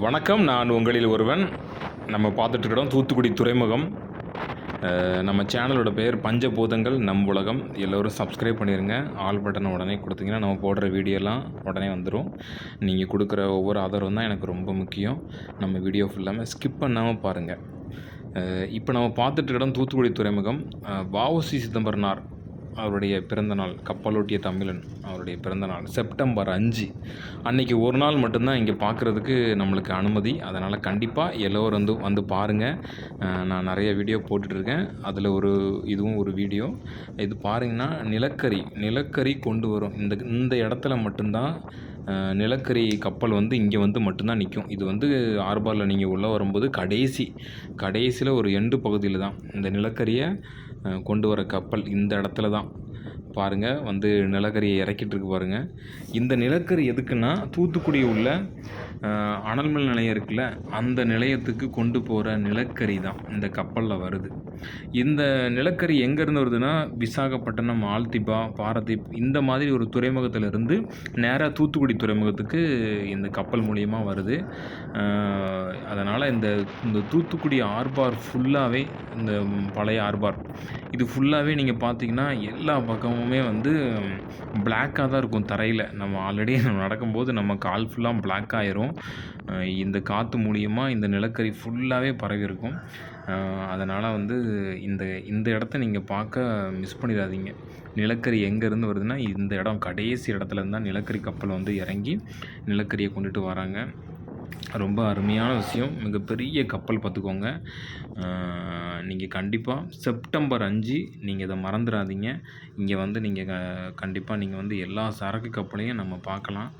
வணக்கம். நான் உங்களில் ஒருவன். நம்ம பார்த்துட்டு இருக்கிறோம் தூத்துக்குடி துறைமுகம். நம்ம சேனலோட பேர் பஞ்சபூதங்கள் நம் உலகம். எல்லோரும் சப்ஸ்கிரைப் பண்ணிடுங்க ஆல் பட்டனை உடனே கொடுத்தீங்கன்னா நம்ம போடுற வீடியோலாம் உடனே வந்துடும் நீங்கள் கொடுக்குற ஒவ்வொரு ஆதரவும் தான் எனக்கு ரொம்ப முக்கியம். நம்ம வீடியோ ஃபுல்லாமே ஸ்கிப் பண்ணாமல் பாருங்கள் இப்போ நம்ம பார்த்துட்டு இருக்கிறோம் தூத்துக்குடி துறைமுகம். அஹ், வஉசி சிதம்பரனார் அவருடைய பிறந்தநாள் கப்பலோட்டிய தமிழன் அவருடைய பிறந்தநாள் செப்டம்பர் அஞ்சு. அன்றைக்கி ஒரு நாள் மட்டும்தான் இங்கே பார்க்குறதுக்கு நம்மளுக்கு அனுமதி. அதனால் கண்டிப்பாக எல்லோரும் வந்து வந்து பாருங்கள் நான் நிறைய வீடியோ போட்டுட்ருக்கேன். அதில் ஒரு இதுவும் ஒரு வீடியோ. இது பாருங்கன்னா நிலக்கரி நிலக்கரி கொண்டு வரும். இந்த இந்த இடத்துல மட்டும்தான் நிலக்கரி கப்பல் வந்து இங்கே வந்து மட்டும்தான் நிற்கும் இது வந்து ஆர்பாரில் நீங்கள் உள்ளே வரும்போது கடைசி கடைசியில் ஒரு எண்டு பகுதியில் தான். இந்த நிலக்கரியை கொண்டு வர கப்பல் இந்த இடத்துல தான். பாருங்கள் வந்து நிலக்கரியை இறக்கிட்டு இருக்கு பாருங்கள் இந்த நிலக்கரி எதுக்குன்னா தூத்துக்குடி உள்ள அனல்மின் நிலையம் இருக்குல்ல அந்த நிலையத்துக்கு கொண்டு போகிற நிலக்கரி தான் இந்த கப்பலில் வருது. இந்த நிலக்கரி எங்கேருந்து வருதுன்னா விசாகப்பட்டினம் ஆல்திபா பாரதீப் இந்த மாதிரி ஒரு துறைமுகத்திலிருந்து நேராக தூத்துக்குடி துறைமுகத்துக்கு இந்த கப்பல் மூலியமாக வருது. அதனால் இந்த இந்த தூத்துக்குடி ஆர்பார் ஃபுல்லாகவே இந்த பழைய ஆர்பார் இது ஃபுல்லாகவே நீங்கள் பார்த்தீங்கன்னா எல்லா பக்கமுமே வந்து பிளாக்காக தான் இருக்கும் தரையில். நம்ம ஆல்ரெடி நடக்கும்போது நம்ம கால் ஃபுல்லாக பிளாக் ஆயிரும் இந்த காற்று மூலியமாக இந்த நிலக்கரி ஃபுல்லாகவே பரவி இருக்கும். அதனால் வந்து இந்த இந்த இடத்த நீங்கள் பார்க்க மிஸ் பண்ணிடாதீங்க. நிலக்கரி எங்கேருந்து வருதுன்னா இந்த இடம் கடைசி இடத்துல தான் நிலக்கரி கப்பல் வந்து இறங்கி நிலக்கரியை கொண்டுட்டு வராங்க. ரொம்ப அருமையான விஷயம். மிகப்பெரிய கப்பல் பார்த்துக்கோங்க. நீங்கள் கண்டிப்பாக செப்டம்பர் அஞ்சு நீங்கள் இதை மறந்துடாதீங்க. இங்கே வந்து நீங்கள் கண்டிப்பாக நீங்கள் வந்து எல்லா சரக்கு கப்பலையும் நம்ம பார்க்கலாம்.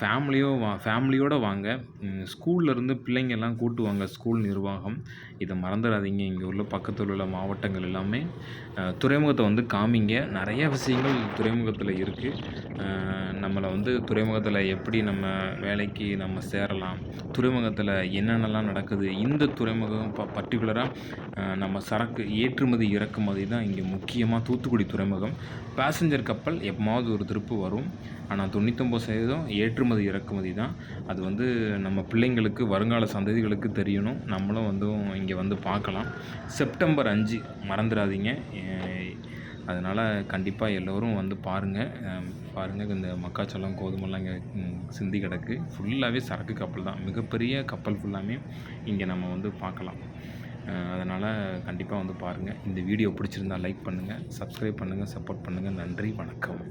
ஃபேமிலியோ வா ஃபேமிலியோடு வாங்க. ஸ்கூல்லேருந்து ஸ்கூல்ல பிள்ளைங்க எல்லாம் கூட்டு வாங்க. ஸ்கூல் நிர்வாகம். இதை மறந்துடாதீங்க. இங்கே உள்ள பக்கத்தில் உள்ள மாவட்டங்கள் எல்லாமே. துறைமுகத்தை வந்து காமிங்க. நிறைய விஷயங்கள் துறைமுகத்தில் இருக்குது நம்மளை வந்து துறைமுகத்தில் எப்படி நம்ம வேலைக்கு நம்ம சேரலாம். துறைமுகத்தில் என்னென்னலாம் நடக்குது. இந்த துறைமுகம் ப பர்டிகுலராக நம்ம சரக்கு ஏற்றுமதி இறக்குமதி தான் இங்கே முக்கியமாக தூத்துக்குடி துறைமுகம். பேசஞ்சர் கப்பல் எப்போமாவது ஒரு திருப்பு வரும். ஆனால் தொண்ணூத்தொம்பது சதவீதம் ஏற்றுமதி இறக்குமதி தான். அது வந்து நம்ம பிள்ளைங்களுக்கு வருங்கால சந்ததிகளுக்கு தெரியணும். நம்மளும் வந்து இங்கே வந்து பார்க்கலாம். செப்டம்பர் அஞ்சு மறந்துடாதீங்க. அதனால் கண்டிப்பாக எல்லோரும் வந்து பாருங்கள் பாருங்கள் இந்த மக்காச்சோளம் கோதுமெல்லாம் இங்கே சிந்தி கிடக்கு. ஃபுல்லாகவே சரக்கு கப்பல் தான். மிகப்பெரிய கப்பல் ஃபுல்லாமே இங்கே நம்ம வந்து பார்க்கலாம். அதனால் கண்டிப்பாக வந்து பாருங்கள் இந்த வீடியோ பிடிச்சிருந்தா லைக் பண்ணுங்கள் சப்ஸ்கிரைப் பண்ணுங்கள் சப்போர்ட் பண்ணுங்கள் நன்றி வணக்கம்.